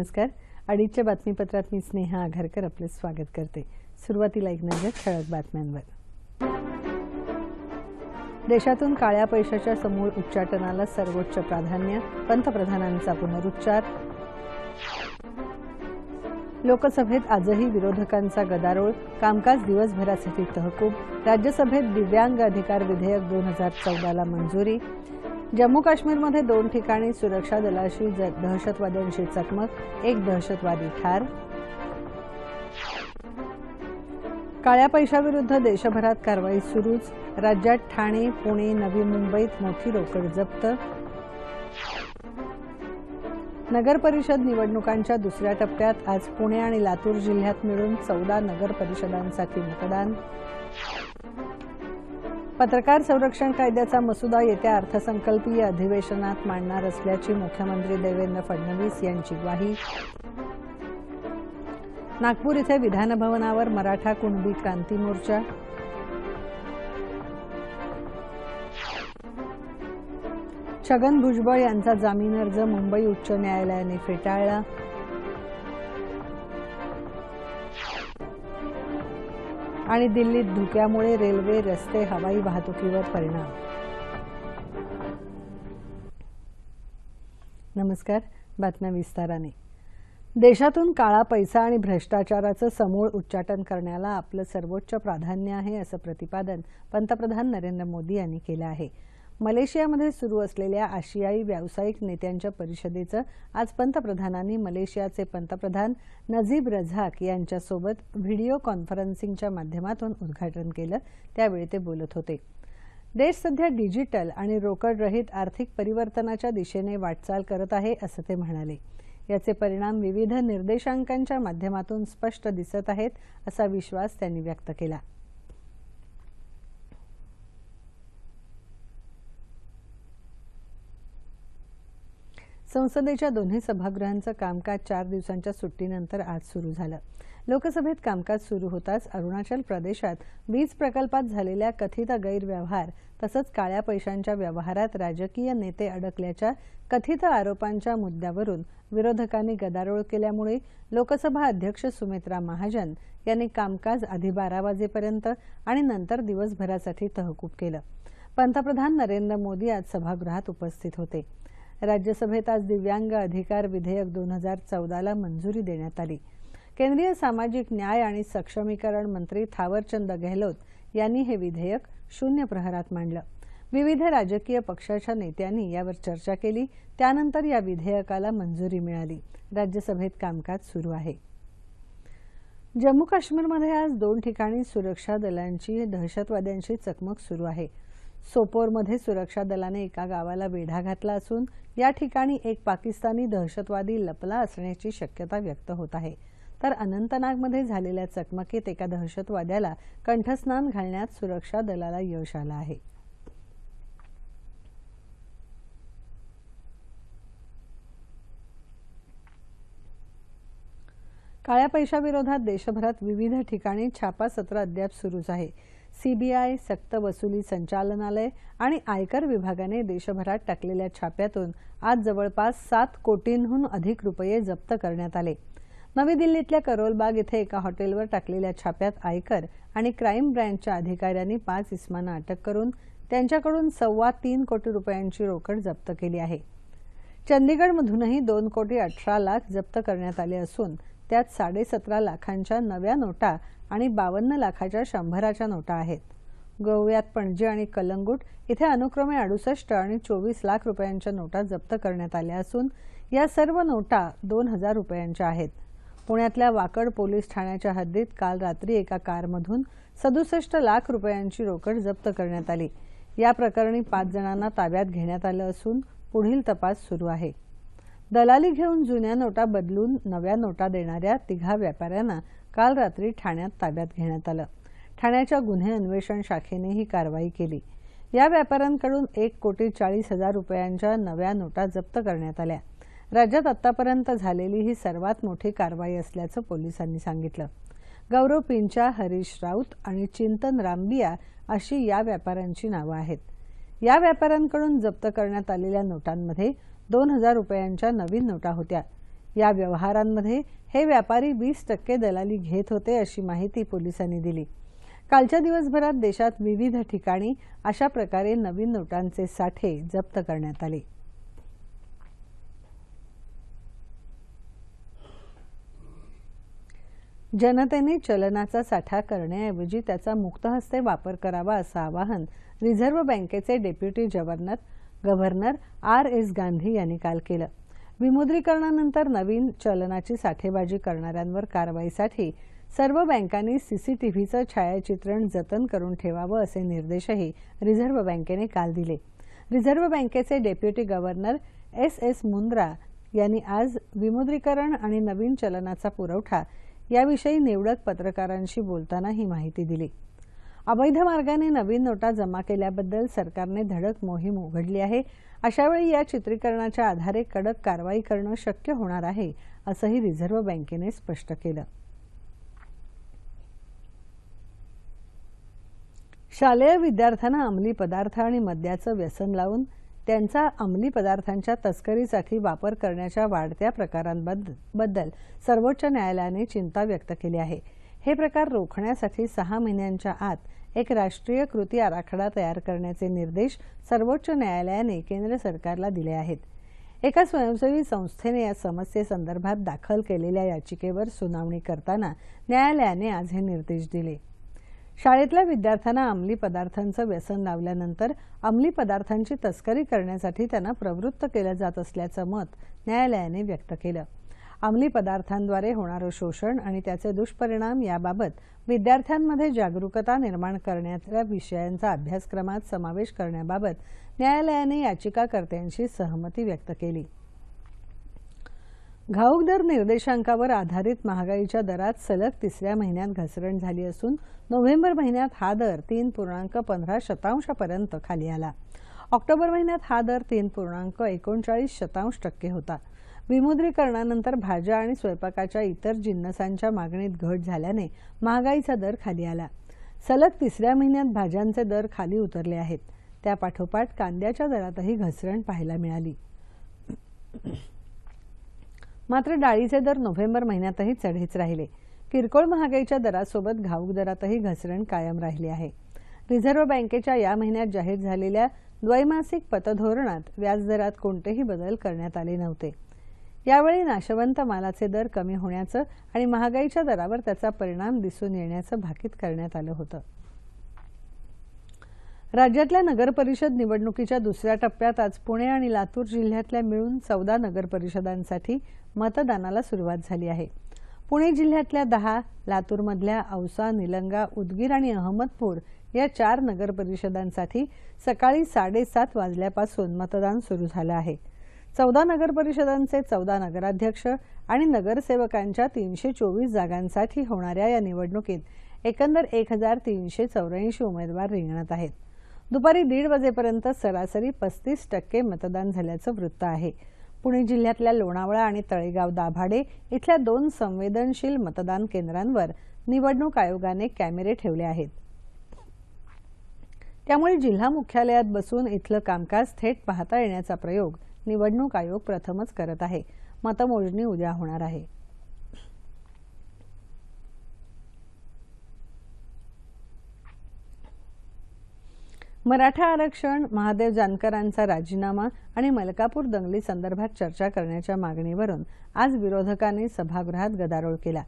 नमस्कार. अडीचच्या बातमीपत्रात मी स्नेहा आघारकर आपलं स्वागत करते. सुरुवातीला एक नजर ठळक बातम्यांवर. देशातून काळ्या पैशाच्या समूळ उच्चाटनाला सर्वोच्च प्राधान्य पंतप्रधानांचा पुनरुच्चार. लोकसभेत आजही विरोधकांचा गदारोळ कामकाज दिवसभरासाठी तहकूब. राज्यसभेत दिव्यांग अधिकार विधेयक दोन हजार चौदाला मंजुरी. जम्मू काश्मीरमध्ये दोन ठिकाणी सुरक्षा दलाशी ज- दहशतवाद्यांशी चकमक एक दहशतवादी ठार. काळ्या पैशाविरुद्ध देशभरात कारवाई सुरूच. राज्यात ठाणे पुणे नवी मुंबईत मोठी रोकड जप्त. नगरपरिषद निवडणुकांच्या दुसऱ्या टप्प्यात आज पुणे आणि लातूर जिल्ह्यात मिळून चौदा नगरपरिषदांसाठी मतदान. पत्रकार संरक्षण कायद्याचा मसुदा येत्या अर्थसंकल्पीय अधिवेशनात मांडणार असल्याची मुख्यमंत्री देवेंद्र फडणवीस यांची ग्वाही. नागपूर इथे विधानभवनावर मराठा कुणबी क्रांती मोर्चा. छगन भुजबळ यांचा जामीन अर्ज मुंबई उच्च न्यायालयाने फेटाळला. आणि दिल्लीत धुक्यामुळे रेल्वे रस्ते हवाई वाहतुकीवर परिणाम. नमस्कार बातम्या विस्ताराने. देशातून काळा पैसा आणि भ्रष्टाचाराचं समूळ उच्चाटन करण्याला आपलं सर्वोच्च प्राधान्य आहे असं प्रतिपादन पंतप्रधान नरेंद्र मोदी यांनी केलं आहे. मलेशियामध्ये सुरू असलेल्या आशियाई व्यावसायिक नेत्यांच्या परिषदेचं आज पंतप्रधानांनी मलेशियाचे पंतप्रधान नजीब रझाक यांच्यासोबत व्हिडिओ कॉन्फरन्सिंगच्या माध्यमातून उद्घाटन केलं. त्यावेळी ते बोलत होते. देश सध्या डिजिटल आणि रोकडरहित आर्थिक परिवर्तनाच्या दिशेने वाटचाल करत आहे असं ते म्हणाले. याचे परिणाम विविध निर्देशांकांच्या माध्यमातून स्पष्ट दिसत आहेत असा विश्वास त्यांनी व्यक्त केला. संसदेच्या दोन्ही सभागृहांचं कामकाज चार दिवसांच्या सुट्टीनंतर आज सुरू झालं. लोकसभेत कामकाज सुरू होताच अरुणाचल प्रदेशात वीज प्रकल्पात झालेल्या कथित गैरव्यवहार तसंच काळ्या पैशांच्या व्यवहारात राजकीय नेते अडकल्याच्या कथित आरोपांच्या मुद्द्यावरून विरोधकांनी गदारोळ केल्यामुळे लोकसभा अध्यक्ष सुमित्रा महाजन यांनी कामकाज आधी बारा वाजेपर्यंत आणि नंतर दिवसभरासाठी तहकूब केलं. पंतप्रधान नरेंद्र मोदी आज सभागृहात उपस्थित होते. राज्यसभेत आज दिव्यांग अधिकार विधेयक दोन हजार चौदाला मंजुरी देण्यात आली. केंद्रीय सामाजिक न्याय आणि सक्षमीकरण मंत्री थावरचंद गेहलोत यांनी हे विधेयक शून्य प्रहरात मांडलं. विविध राजकीय पक्षाच्या नेत्यांनी यावर चर्चा केली. त्यानंतर या विधेयकाला मंजुरी मिळाली. राज्यसभेत कामकाज सुरू आहे. जम्मू काश्मीरमध्ये आज दोन ठिकाणी सुरक्षा दलांची दहशतवाद्यांशी चकमक सुरू आहे. सोपोरमध्ये सुरक्षा दलाने एका गावाला वेढा घातला असून या ठिकाणी एक पाकिस्तानी दहशतवादी लपला असण्याची शक्यता व्यक्त होत आहे. तर अनंतनागमध्ये झालेल्या चकमकीत एका दहशतवाद्याला कंठस्नान घालण्यात सुरक्षा दलाला यश आलं आहे. काळ्या पैशाविरोधात देशभरात विविध ठिकाणी छापा सत्र अद्याप सुरूच आहे. सीबीआय सक्त वसुली संचालनालय आणि आयकर विभागाने देशभरात टाकलेल्या छाप्यातून आज जवळपास सात कोटींहून अधिक रुपये जप्त करण्यात आले. नवी दिल्लीतल्या करोलबाग इथे एका हॉटेलवर टाकलेल्या छाप्यात आयकर आणि क्राईम ब्रँचच्या अधिकाऱ्यांनी पाच इस्मांना अटक करून त्यांच्याकडून सव्वा तीन कोटी रुपयांची रोकड जप्त केली आहे. चंदीगडमधूनही दोन कोटी अठरा लाख जप्त करण्यात आले असून त्यात साडेसतरा लाखांच्या नव्या नोटा आणि बावन्न लाखाच्या शंभराच्या नोटा आहेत. गोव्यात पणजी आणि कलंगूट इथे अनुक्रमे अडुसष्ट आणि चोवीस लाख रुपयांच्या नोटा जप्त करण्यात आल्या असून या सर्व नोटा दोन हजार रुपयांच्या आहेत. पुण्यातल्या वाकड पोलीस ठाण्याच्या हद्दीत काल रात्री एका कारमधून सदुसष्ट लाख रुपयांची रोकड जप्त करण्यात आली. या प्रकरणी पाच जणांना ताब्यात घेण्यात आलं असून पुढील तपास सुरू आहे. दलाली घेऊन जुन्या नोटा बदलून नव्या नोटा देणाऱ्या तिघा व्यापाऱ्यांना काल रात्री ठाण्यात ताब्यात घेण्यात आलं. ठाण्याच्या गुन्हे अन्वेषण शाखेने ही कारवाई केली. या व्यापाऱ्यांकडून एक कोटी चाळीस हजार रुपयांच्या नव्या नोटा जप्त करण्यात आल्या. राज्यात आतापर्यंत झालेली ही सर्वात मोठी कारवाई असल्याचं पोलिसांनी सांगितलं. गौरव पिंचा हरीश राऊत आणि चिंतन रामबिया अशी या व्यापाऱ्यांची नावं आहेत. या व्यापाऱ्यांकडून जप्त करण्यात आलेल्या नोटांमध्ये दोन हजार रुपयांच्या नवीन नोटा होत्या. या व्यवहारांमध्ये हे व्यापारी वीस टक्के दलाली घेत होते अशी माहिती पोलिसांनी दिली. कालच्या दिवसभरात देशात विविध ठिकाणी अशा प्रकारे नवीन नोटांचे साठे जप्त करण्यात आले. जनतेने चलनाचा साठा करण्याऐवजी त्याचा मुक्तहस्ते वापर करावा असं आवाहन रिझर्व्ह बँकेचे deputy governor governor R S Gandhi यांनी काल केलं. विमुद्रीकरणानंतर नवीन चलनाची साठेबाजी करणाऱ्यांवर कारवाईसाठी सर्व बँकांनी सीसीटीव्हीचं छायाचित्रण जतन करून ठेवावं असे निर्देशही रिझर्व्ह बँकेने काल दिले. रिझर्व्ह बँकेचे deputy governor S S Mundra यांनी आज विमुद्रीकरण आणि नवीन चलनाचा पुरवठा याविषयी निवडक पत्रकारांशी बोलताना ही माहिती दिली. अवैध मार्गाने नवीन नोटा जमा केल्याबद्दल सरकारने धडक मोहीम उघडली आहे. अशावेळी या चित्रीकरणाच्या आधारे कडक कारवाई करणं शक्य होणार आहे असंही रिझर्व्ह बँकेने स्पष्ट केलं. शालेय विद्यार्थ्यांना अंमली पदार्थ आणि मद्याचं व्यसन लावून त्यांचा अंमली पदार्थांच्या तस्करीसाठी वापर करण्याच्या वाढत्या प्रकारांबद्दल सर्वोच्च न्यायालयाने चिंता व्यक्त केली आहे. हे प्रकार रोखण्यासाठी सहा महिन्यांच्या आत एक राष्ट्रीय कृती आराखडा तयार करण्याचे निर्देश सर्वोच्च न्यायालयाने केंद्र सरकारला दिले आहेत. एका स्वयंसेवी संस्थेने या समस्येसंदर्भात दाखल केलेल्या याचिकेवर सुनावणी करताना न्यायालयाने आज हे निर्देश दिले. शाळेतल्या विद्यार्थ्यांना अंमली पदार्थांचं व्यसन लावल्यानंतर अंमली पदार्थांची तस्करी करण्यासाठी त्यांना प्रवृत्त केलं जात असल्याचं मत न्यायालयाने व्यक्त केलं. अंमली पदार्थांद्वारे होणारं शोषण आणि त्याचे दुष्परिणाम याबाबत विद्यार्थ्यांमध्ये जागरूकता निर्माण करण्याच्या विषयांचा अभ्यासक्रमात समावेश करण्याबाबत न्यायालयाने याचिकाकर्त्यांशी सहमती व्यक्त केली. घाऊक दर निर्देशांकावर आधारित महागाईच्या दरात सलग तिसऱ्या महिन्यात घसरण झाली असून नोव्हेंबर महिन्यात हा दर तीन पूर्णांक पंधरा शतांशापर्यंत खाली आला. ऑक्टोबर महिन्यात हा दर तीन पूर्णांक एकोणचाळीस शतांश टक्के होता. विमुद्रीकरणानंतर भाज्या आणि स्वयंपाकाच्या इतर जिन्नसांच्या मागणीत घट झाल्याने महागाईचा दर खाली आला. सलग तिसऱ्या महिन्यात भाज्यांचे दर खाली उतरले आहेत. त्यापाठोपाठ कांद्याच्या दरातही घसरण पाहायला मिळाली. मात्र डाळीचे दर नोव्हेंबर महिन्यातही चढेच राहिले. किरकोळ महागाईच्या दरासोबत घाऊक दरातही घसरण कायम राहिली आहे. रिझर्व्ह बँकेच्या या महिन्यात जाहीर झालेल्या द्वैमासिक पतधोरणात व्याजदरात कोणतेही बदल करण्यात आले नव्हते. यावेळी नाशवंत मालाचे दर कमी होण्याचं आणि महागाईच्या दरावर त्याचा परिणाम दिसून येण्याचं भाकीत करण्यात आलं होतं. राज्यातल्या नगरपरिषद निवडणुकीच्या दुसऱ्या टप्प्यात आज पुणे आणि लातूर जिल्ह्यातल्या मिळून चौदा नगरपरिषदांसाठी मतदानाला सुरुवात झाली आहे. पुणे जिल्ह्यातल्या दहा लातूरमधल्या औसा निलंगा उदगीर आणि अहमदपूर या चार नगरपरिषदांसाठी सकाळी साडेसात वाजल्यापासून मतदान सुरू झालं आहे. चौदा नगरपरिषदांचे चौदा नगराध्यक्ष आणि नगरसेवकांच्या तीनशे चोवीस जागांसाठी होणाऱ्या या निवडणुकीत एकंदर एक हजार तीनशे चौऱ्याऐंशी उमेदवार रिंगणात आहेत. दुपारी दीड वाजेपर्यंत सरासरी पस्तीस टक्के मतदान झाल्याचं वृत्त आहे. पुणे जिल्ह्यातल्या लोणावळा आणि तळेगाव दाभाडे इथल्या दोन संवेदनशील मतदान केंद्रांवर निवडणूक आयोगाने कॅमेरे ठेवले आहेत. त्यामुळे जिल्हा मुख्यालयात बसून इथलं कामकाज थेट पाहता येण्याचा प्रयोग निवडणूक आयोग प्रथमच करत आहे. मतमोजणी उद्या होणार आहे. मराठा आरक्षण महादेव जानकरांचा राजीनामा आणि मलकापूर दंगली संदर्भात चर्चा करण्याच्या मागणीवरून आज विरोधकांनी सभागृहात गदारोळ केला.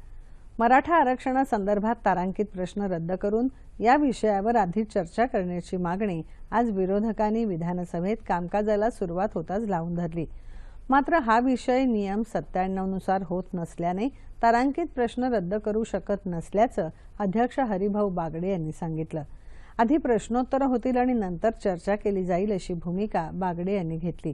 मराठा आरक्षणासंदर्भात तारांकित प्रश्न रद्द करून या विषयावर आधी चर्चा करण्याची मागणी आज विरोधकांनी विधानसभेत कामकाजाला सुरुवात होताच लावून धरली. मात्र हा विषय नियम सत्त्याण्णवनुसार होत नसल्याने तारांकित प्रश्न रद्द करू शकत नसल्याचं अध्यक्ष हरिभाऊ बागडे यांनी सांगितलं. आधी प्रश्नोत्तरं होतील आणि नंतर चर्चा केली जाईल अशी भूमिका बागडे यांनी घेतली.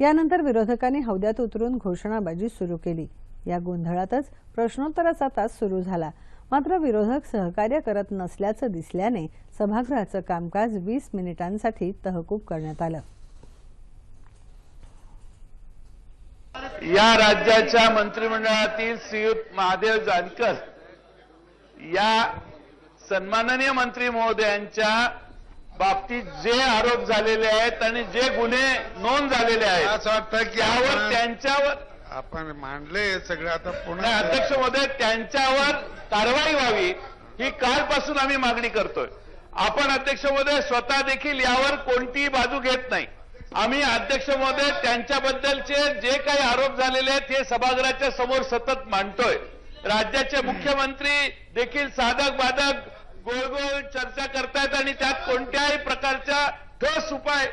यानंतर विरोधकांनी हौद्यात उतरून घोषणाबाजी सुरू केली. या गोंधळातच प्रश्नोत्तराचा तास सुरू झाला. मात्र विरोधक सहकार्य करत नसल्याचं दिसल्याने सभागृहाचं कामकाज वीस मिनिटांसाठी तहकूब करण्यात आलं. या राज्याच्या मंत्रिमंडळातील श्रीयुत महादेव जानकर या सन्माननीय मंत्री महोदयांच्या बाबतीत जे आरोप झालेले आहेत आणि जे गुन्हे नोंद झालेले आहेत असं वाटतं की आपण- त्यांच्यावर आपण मांडले सगळं आता नाही, पुन्हा अध्यक्ष महोदय त्यांच्यावर कारवाई व्हावी ही कालपासून आम्ही मागणी करतोय. आपण अध्यक्ष महोदय स्वतः देखील यावर कोणतीही बाजू घेत नाही. आम्ही अध्यक्ष महोदय त्यांच्याबद्दलचे जे काही आरोप झालेले आहेत हे सभागृहाच्या समोर सतत मांडतोय. राज्याचे मुख्यमंत्री देखील साधक बाधक गोळ गोळ चर्चा करतायत आणि त्यात कोणत्याही प्रकारच्या ठोस उपाय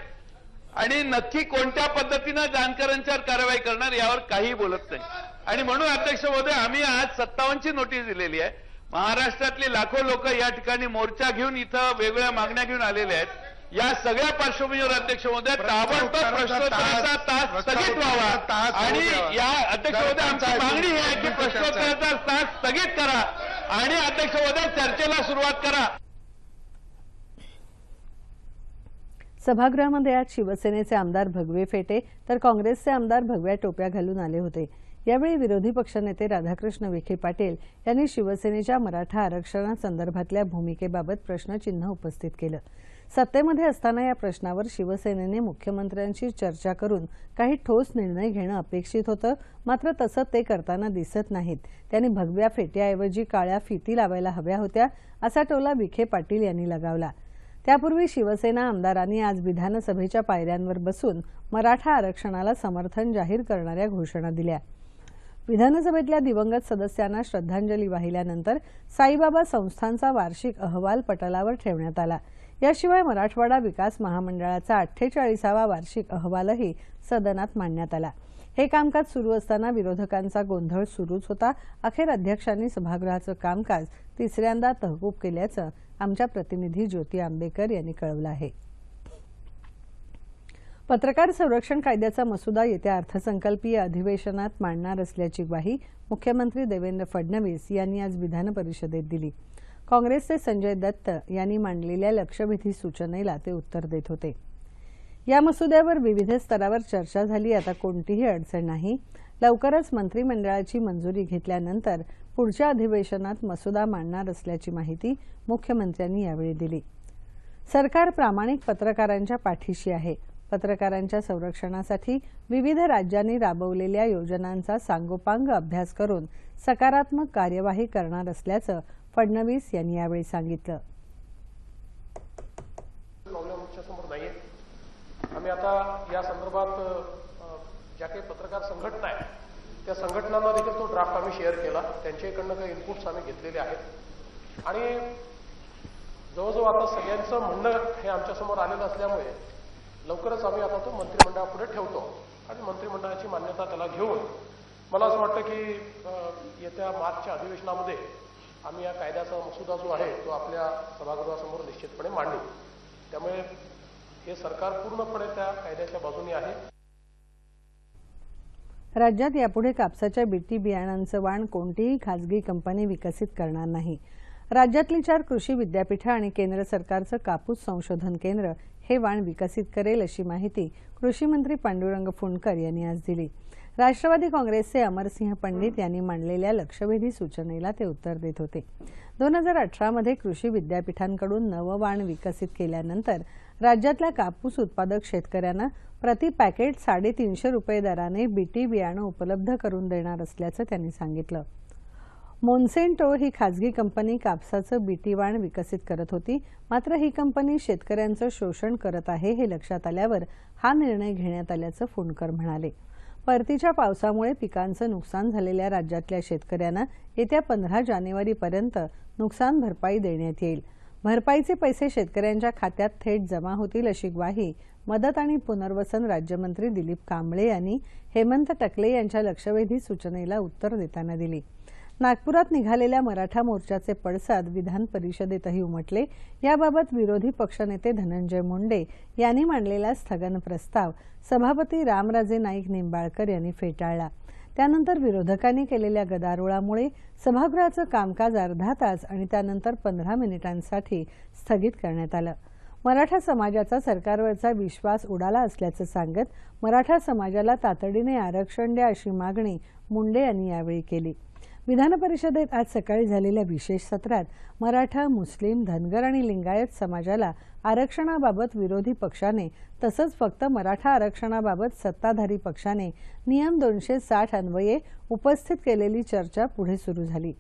आणि नक्की कोणत्या पद्धतीनं जानकरांच्यावर कारवाई करणार यावर काही बोलत नाही. आणि म्हणून अध्यक्ष महोदय आम्ही आज सत्तावन्नची नोटीस दिलेली आहे. महाराष्ट्रातली लाखो लोक या ठिकाणी मोर्चा घेऊन इथं वेगवेगळ्या मागण्या घेऊन आलेले आहेत. या सगळ्या पार्श्वभूमीवर अध्यक्ष महोदय ताबडतोब प्रश्नोत्तराचा तास स्थगित व्हावा. आणि या अध्यक्ष महोदय आमची मागणी ही आहे की प्रश्नोत्तराचा तास स्थगित करा. आणि अध्यक्ष महोदय चर्चेला सुरुवात करा. सभागृहामध्ये आज शिवसेनेचे आमदार भगवे फेटे तर काँग्रेसचे आमदार भगव्या टोप्या घालून आले होते. यावेळी विरोधी पक्षनेते राधाकृष्ण विखे पाटील यांनी शिवसेनेच्या मराठा आरक्षणासंदर्भातल्या भूमिकेबाबत प्रश्नचिन्ह उपस्थित केलं. सत्तेमध्ये असताना या प्रश्नावर शिवसेनेने मुख्यमंत्र्यांशी चर्चा करून काही ठोस निर्णय घेणं अपेक्षित होतं मात्र तसं ते करताना दिसत नाहीत. त्यांनी भगव्या फेट्याऐवजी काळ्या फिती लावायला हव्या होत्या असा टोला विखे पाटील यांनी लगावला. त्यापूर्वी शिवसेना आमदारांनी आज विधानसभेच्या पायऱ्यांवर बसून मराठा आरक्षणाला समर्थन जाहीर करणाऱ्या घोषणा दिल्या. विधानसभेतल्या दिवंगत सदस्यांना श्रद्धांजली वाहिल्यानंतर साईबाबा संस्थांचा वार्षिक अहवाल पटलावर ठेवण्यात आला. याशिवाय मराठवाडा विकास महामंडळाचा अठ्ठेचाळीसावा वार्षिक अहवालही सदनात मांडण्यात आला. हे कामकाज सुरू असताना विरोधकांचा गोंधळ सुरूच होता. अखेर अध्यक्षांनी सभागृहाचं कामकाज तिसऱ्यांदा तहकूब केल्याचं आमच्या प्रतिनिधी ज्योती आंबेकर यांनी कळवलं आहे. पत्रकार संरक्षण कायद्याचा मसुदा येत्या अर्थसंकल्पीय अधिवेशनात मांडणार असल्याची ग्वाही मुख्यमंत्री देवेंद्र फडणवीस यांनी आज विधान परिषदेत दिली. काँग्रेसचे संजय दत्त यांनी मांडलेल्या लक्षवेधी सूचनेला ते उत्तर देत होते. या मसुद्यावर विविध स्तरावर चर्चा झाली आता कोणतीही अडचण नाही. लवकरच मंत्रिमंडळाची मंजुरी घेतल्यानंतर पुढच्या अधिवेशनात मसुदा मांडणार असल्याची माहिती मुख्यमंत्र्यांनी यावेळी दिली. सरकार प्रामाणिक पत्रकारांच्या पाठीशी आहे. पत्रकारांच्या संरक्षणासाठी विविध राज्यांनी राबवलेल्या योजनांचा सांगोपांग अभ्यास करून सकारात्मक कार्यवाही करणार असल्याचं फडणवीस यांनी यावेळी सांगितलं. आम्ही आता या संदर्भात ज्या काही पत्रकार संघटना आहेत त्या संघटनांना देखील तो ड्राफ्ट आम्ही शेअर केला. त्यांच्याकडनं काही इनपुट्स आम्ही घेतलेले आहेत. आणि जवळजवळ आता सगळ्यांचं म्हणणं हे आमच्यासमोर आलेलं असल्यामुळे लवकरच आम्ही आता तो मंत्रिमंडळापुढे ठेवतो. आणि मंत्रिमंडळाची मान्यता त्याला घेऊन मला असं वाटतं की येत्या मार्चच्या अधिवेशनामध्ये आम्ही या कायद्याचा मसुदा जो आहे तो आपल्या सभागृहासमोर निश्चितपणे मांडू. त्यामुळे हे सरकार पूर्णपणे त्या कायद्याच्या बाजूने आहे. राज्यात यापुढे कापसाच्या बीटी बियाणांचं वाण कोणतीही खासगी कंपनी विकसित करणार नाही. राज्यातली चार कृषी विद्यापीठं आणि केंद्र सरकारचं कापूस संशोधन केंद्र हे वाण विकसित करेल अशी माहिती कृषी मंत्री पांडुरंग फुंडकर यांनी आज दिली. राष्ट्रवादी काँग्रेसचे अमरसिंह पंडित यांनी मांडलेल्या लक्षवेधी सूचनेला ते उत्तर देत होते. दोन हजार अठरामध्ये कृषी विद्यापीठांकडून नवं वाण विकसित केल्यानंतर राज्यातल्या कापूस उत्पादक शेतकऱ्यांना प्रति पॅकेट साडेतीनशे रुपये दराने बीटी बियाणं उपलब्ध करून देणार असल्याचं त्यांनी सांगितलं. मोन्सेंटो ही खासगी कंपनी कापसाचं बीटी वाण विकसित करत होती. मात्र ही कंपनी शेतकऱ्यांचं शोषण करत आहे हे लक्षात आल्यावर हा निर्णय घेण्यात आल्याचं फुंडकर म्हणाले. परतीच्या पावसामुळे पिकांचं नुकसान झालेल्या राज्यातल्या शेतकऱ्यांना येत्या पंधरा जानेवारीपर्यंत नुकसान भरपाई देण्यात येईल. भरपाईचे पैसे शेतकऱ्यांच्या खात्यात थेट जमा होतील अशी ग्वाही मदत आणि पुनर्वसन राज्यमंत्री दिलीप कांबळे यांनी हेमंत टकले यांच्या लक्षवेधी सूचनेला उत्तर देताना दिली. नागपुरात निघालेल्या मराठा मोर्चाचे पडसाद विधान परिषदेतही उमटले. याबाबत विरोधी पक्षनेते धनंजय मुंडे यांनी मांडलेला स्थगन प्रस्ताव सभापती रामराजे नाईक निंबाळकर यांनी फेटाळला. त्यानंतर विरोधकांनी केलेल्या गदारोळामुळे सभागृहाचं कामकाज अर्धा तास आणि त्यानंतर पंधरा मिनिटांसाठी स्थगित करण्यात आलं. मराठा समाजाचा सरकारवरचा विश्वास उडाला असल्याचं सांगत मराठा समाजाला तातडीने आरक्षण द्या अशी मागणी मुंडे यांनी यावेळी केली. विधान परिषदेत आज सकाळी झालेल्या विशेष सत्रात मराठा मुस्लिम धनगर आणि लिंगायत समाजाला आरक्षणाबाबत विरोधी पक्षाने तसंच फक्त मराठा आरक्षणाबाबत सत्ताधारी पक्षाने नियम दोनशे साठ अन्वये उपस्थित केलेली चर्चा पुढे सुरू झाली.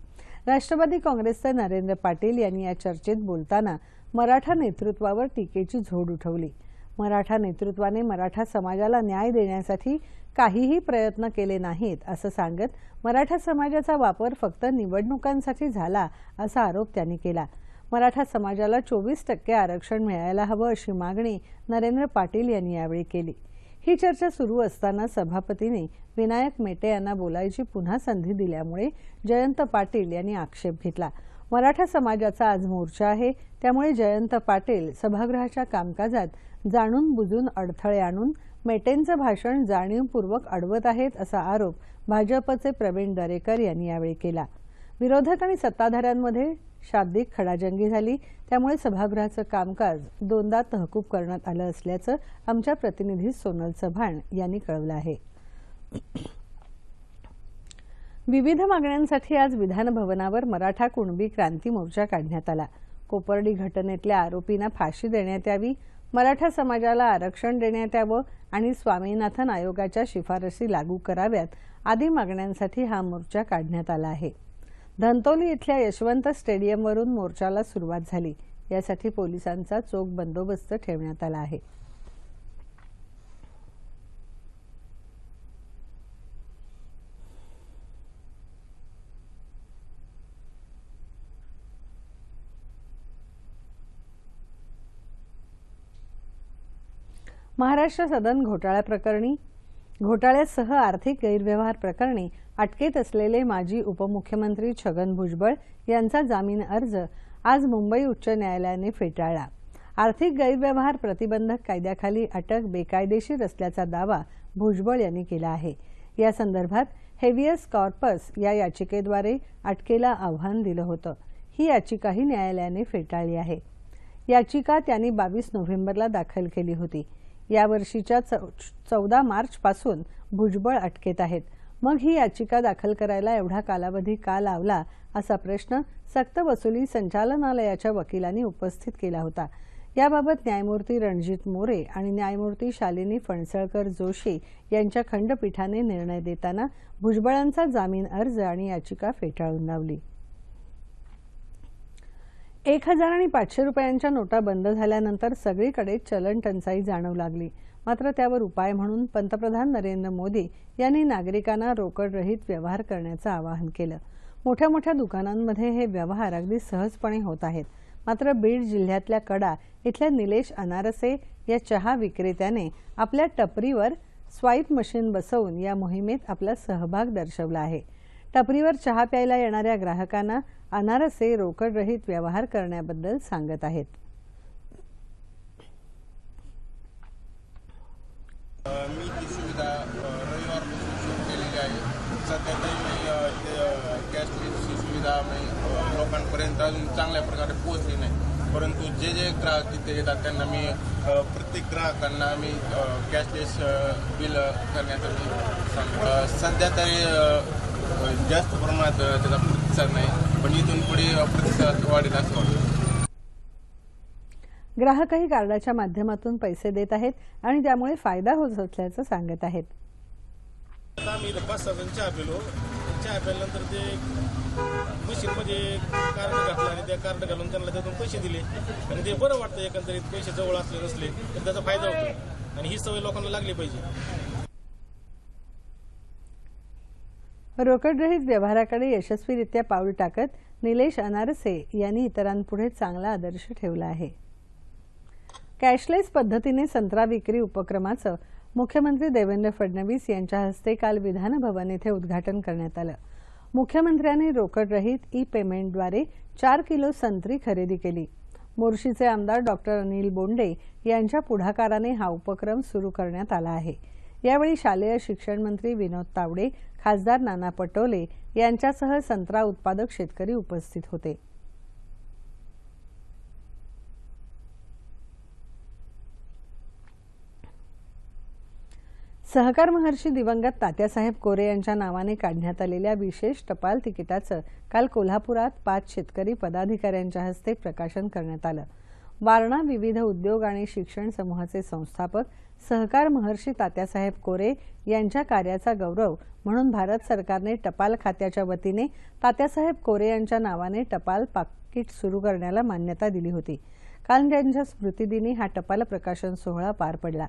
राष्ट्रवादी काँग्रेसचे नरेंद्र पाटील यांनी या चर्चेत बोलताना मराठा नेतृत्वावर टीकेची झोड उठवली. मराठा नेतृत्वाने मराठा समाजाला न्याय देण्यासाठी काहीही प्रयत्न केले नाहीत असं सांगत मराठा समाजाचा वापर फक्त निवडणुकांसाठी झाला असा आरोप त्यांनी केला. मराठा समाजाला चोवीस टक्के आरक्षण मिळायला हवं अशी मागणी नरेंद्र पाटील यांनी यावेळी केली. ही चर्चा सुरू असताना सभापतींनी विनायक मेटे यांना बोलायची पुन्हा संधी दिल्यामुळे जयंत पाटील यांनी आक्षेप घेतला. मराठा समाजाचा आज मोर्चा आहे त्यामुळे जयंत पाटील सभागृहाच्या कामकाजात जाणून बुजून अडथळे आणून मेटेंचं भाषण जाणीवपूर्वक अडवत आहेत असा आरोप भाजपचे प्रवीण दरेकर यांनी यावेळी केला. विरोधक आणि सत्ताधाऱ्यांमध्ये शाब्दिक खडाजंगी झाली. त्यामुळे सभागृहाचं कामकाज दोनदा तहकूब करण्यात आलं असल्याचं आमच्या प्रतिनिधी सोनल चव्हाण यांनी कळवलं आहे. विविध मागण्यांसाठी आज विधान भवनावर मराठा कुणबी क्रांती मोर्चा काढण्यात आला. कोपर्डी घटनेतल्या आरोपींना फाशी देण्यात यावी मराठा समाजाला आरक्षण देण्यात यावं आणि स्वामीनाथन आयोगाच्या शिफारसी लागू कराव्यात आदी मागण्यांसाठी हा मोर्चा काढण्यात आला आहे. धंतोली इथल्या यशवंत स्टेडियमवरून मोर्चाला सुरुवात झाली. यासाठी पोलिसांचा चोख बंदोबस्त ठेवण्यात आला आहे. महाराष्ट्र सदन घोटाळ्याप्रकरणी घोटाळ्यासह आर्थिक गैरव्यवहार प्रकरणी अटकेत असलेले माजी उपमुख्यमंत्री छगन भुजबळ यांचा जामीन अर्ज आज मुंबई उच्च न्यायालयाने फेटाळला. आर्थिक गैरव्यवहार प्रतिबंधक कायद्याखाली अटक बेकायदेशीर असल्याचा दावा भुजबळ यांनी केला आहे. या संदर्भात हेवियस कॉर्पस या याचिकेद्वारे अटकेला आव्हान दिलं होतं. ही याचिकाही न्यायालयाने फेटाळली आहे. याचिका त्यांनी बावीस नोव्हेंबरला दाखल केली होती. यावर्षीच्या चौदा मार्चपासून भुजबळ अटकेत आहेत. मग ही याचिका दाखल करायला एवढा कालावधी का लावला असा प्रश्न सक्तवसुली संचालनालयाच्या वकिलांनी उपस्थित केला होता. याबाबत न्यायमूर्ती रणजित मोरे आणि न्यायमूर्ती शालिनी फणसळकर जोशी यांच्या खंडपीठाने निर्णय देताना भुजबळांचा जामीन अर्ज आणि याचिका फेटाळून लावली. एक हजार आणि पाचशे रुपयांच्या नोटा बंद झाल्यानंतर सगळीकडे चलन टंचाई जाणवू लागली. मात्र त्यावर उपाय म्हणून पंतप्रधान नरेंद्र मोदी यांनी नागरिकांना रोकडरहित व्यवहार करण्याचं आवाहन केलं. मोठ्या मोठ्या दुकानांमध्ये हे व्यवहार अगदी सहजपणे होत आहेत. मात्र बीड जिल्ह्यातल्या कडा इथल्या निलेश अनारसे या चहा विक्रेत्याने आपल्या टपरीवर स्वाईप मशीन बसवून या मोहिमेत आपला सहभाग दर्शवला आहे. टपरीवर चहा प्यायला येणाऱ्या ग्राहकांना अनारसे रोकडरहित व्यवहार करण्याबद्दल सांगत आहेत. मी ती सुविधा रविवारपासून सुरू केलेली आहे. सध्या तरी मी ते, कॅशलेसची सुविधा मी लोकांपर्यंत अजून चांगल्या प्रकारे पोहोचली नाही. परंतु जे जे ग्राहक तिथे येतात त्यांना मी प्रत्येक ग्राहकांना मी कॅशलेस बिल करण्याचा मी सांगतो. सध्या तरी जास्त प्रमाणात त्याचा प्रतिसाद नाही. पण इथून पुढे प्रतिसाद वाढेल असं वाटतं. ग्राहकही कार्डाच्या माध्यमातून पैसे देत आहेत आणि त्यामुळे फायदा होत असल्याचं सांगत आहेत. आता आम्ही इथं पाच सहा जण चहा पिलो. चहा प्यायल्यानंतर ते मशीनमध्ये कार्ड घातलं आणि त्या कार्ड घालून त्यांना त्यातून पैसे दिले. आणि ते बरं वाटतं एकंदरीत पैसे जवळ असले नसले तर त्याचा फायदा होतो. आणि ही सवय लोकांना लागली पाहिजे. रोकडरहित व्यवहाराकडे यशस्वीरित्या पाऊल टाकत निलेश अनारसे यांनी इतरांपुढे चांगला आदर्श ठेवला आहे. कॅशलेस पद्धतीने संत्रा विक्री उपक्रमाचं मुख्यमंत्री देवेंद्र फडणवीस यांच्या हस्ते काल विधानभवन येथे उद्घाटन करण्यात आलं. मुख्यमंत्र्यांनी रोकडरहित ई पेमेंटद्वारे चार किलो संत्री खरेदी केली. मोर्शीचे आमदार डॉक्टर अनिल बोंडे यांच्या पुढाकाराने हा उपक्रम सुरू करण्यात आला आहे. यावेळी शालेय शिक्षण मंत्री विनोद तावडे खासदार नाना पटोले यांच्यासह संत्रा उत्पादक शेतकरी उपस्थित होते. सहकार महर्षी दिवंगत तात्यासाहेब कोरे यांच्या नावाने काढण्यात आलेल्या विशेष टपाल तिकिटाचं काल कोल्हापुरात पाच शेतकरी पदाधिकाऱ्यांच्या हस्ते प्रकाशन करण्यात आलं. वारणा विविध उद्योग आणि शिक्षण समूहाचे संस्थापक सहकार महर्षी तात्यासाहेब कोरे यांच्या कार्याचा गौरव म्हणून भारत सरकारने टपाल खात्याच्या वतीने तात्यासाहेब कोरे यांच्या नावाने टपाल पाकिट सुरू करण्याला मान्यता दिली होती. काल त्यांच्या स्मृतिदिनी हा टपाल प्रकाशन सोहळा पार पडला.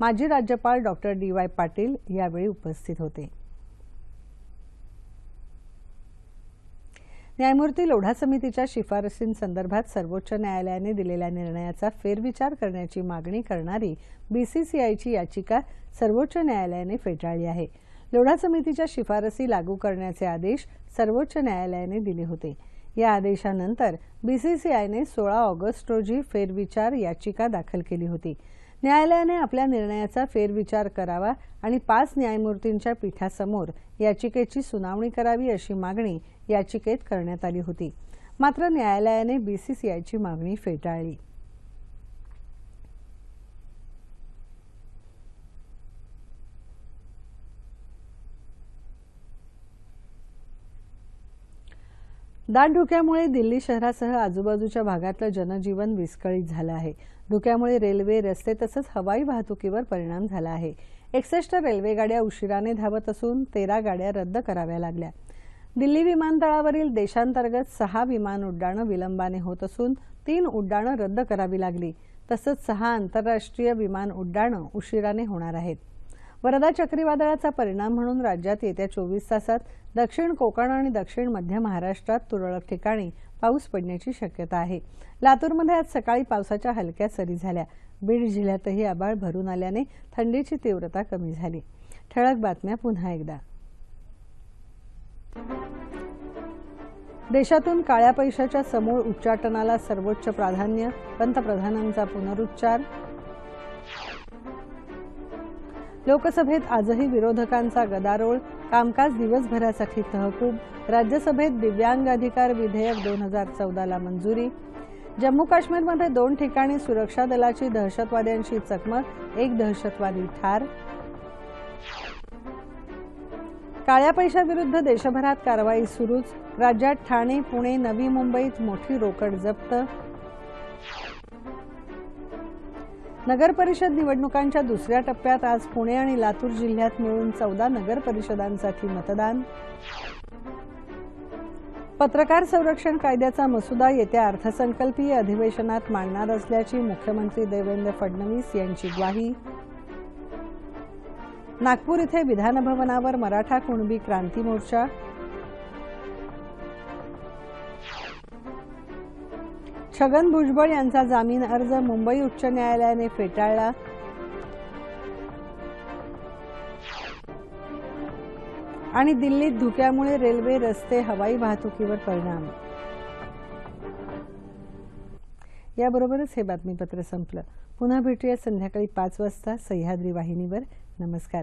माजी राज्यपाल डॉक्टर डी वाय पाटील यावेळी उपस्थित होते. न्यायमूर्ती लोढा समितीच्या शिफारसींसंदर्भात सर्वोच्च न्यायालयाने दिलेल्या निर्णयाचा फेरविचार करण्याची मागणी करणारी बीसीसीआयची याचिका सर्वोच्च न्यायालयाने फेटाळली आहे. लोढा समितीच्या शिफारसी लागू करण्याचे आदेश सर्वोच्च न्यायालयाने दिले होते. या आदेशानंतर बीसीसीआयने सोळा ऑगस्ट रोजी फेरविचार याचिका दाखल केली होती. न्यायालयाने आपल्या निर्णयाचा फेरविचार करावा आणि पाच न्यायमूर्तींच्या पीठासमोर याचिकेची सुनावणी करावी अशी मागणी याचिकेत करण्यात आली होती. मात्र न्यायालयाने बीसीसीआयची मागणी फेटाळली. दाट धुक्यामुळे दिल्ली शहरासह आजूबाजूच्या भागातलं जनजीवन विस्कळीत झालं आहे. धुक्यामुळे रेल्वे रस्ते तसंच हवाई वाहतुकीवर परिणाम झाला आहे. एकसष्ट रेल्वे गाड्या उशिराने धावत असून तेरा गाड्या रद्द कराव्या लागल्या. दिल्ली विमानतळावरील देशांतर्गत सहा विमान उड्डाणं विलंबाने होत असून तीन उड्डाणं रद्द करावी लागली. तसंच सहा आंतरराष्ट्रीय विमान उड्डाणं उशिराने होणार आहेत. वरदा चक्रीवादळाचा परिणाम म्हणून राज्यात येत्या चोवीस तासात दक्षिण कोकण आणि दक्षिण मध्य महाराष्ट्रात तुरळक ठिकाणी पाऊस पडण्याची शक्यता आहे. लातूरमध्ये आज सकाळी पावसाच्या हलक्या सरी झाल्या. बीड जिल्ह्यातही आबाळ भरून आल्याने थंडीची तीव्रता कमी झाली. ठळक बातम्या पुन्हा एकदा. देशातून काळ्या पैशाच्या समूळ उच्चाटनाला सर्वोच्च प्राधान्य पंतप्रधानांचा पुनरुच्चार लोकसभेत आजही विरोधकांचा गदारोळ कामकाज दिवसभरासाठी तहकूब राज्यसभेत दिव्यांग अधिकार विधेयक दोन हजार चौदाला मंजुरी. जम्मू काश्मीरमध्ये दोन ठिकाणी सुरक्षा दलाची दहशतवाद्यांशी चकमक एक दहशतवादी ठार. काळ्या पैशाविरुद्ध देशभरात कारवाई सुरूच राज्यात ठाणे पुणे नवी मुंबईत मोठी रोकड जप्त. नगरपरिषद निवडणुकांच्या दुसऱ्या टप्प्यात आज पुणे आणि लातूर जिल्ह्यात मिळून चौदा नगरपरिषदांसाठी मतदान. पत्रकार संरक्षण कायद्याचा मसुदा येत्या अर्थसंकल्पीय अधिवेशनात मांडणार असल्याची मुख्यमंत्री देवेंद्र फडणवीस यांची ग्वाही. नागपूर इथे विधानभवनावर मराठा कुणबी क्रांती मोर्चा छगन भुजबळ यांचा जामीन अर्ज मुंबई उच्च न्यायालयाने फेटाळला. आणि दिल्लीत धुक्यामुळे रेल्वे रस्ते हवाई वाहतुकीवर परिणाम. याबरोबरच हे बातमीपत्र संपलं. पुन्हा भेटूया संध्याकाळी पाच वाजता सह्याद्री वाहिनीवर. नमस्कार.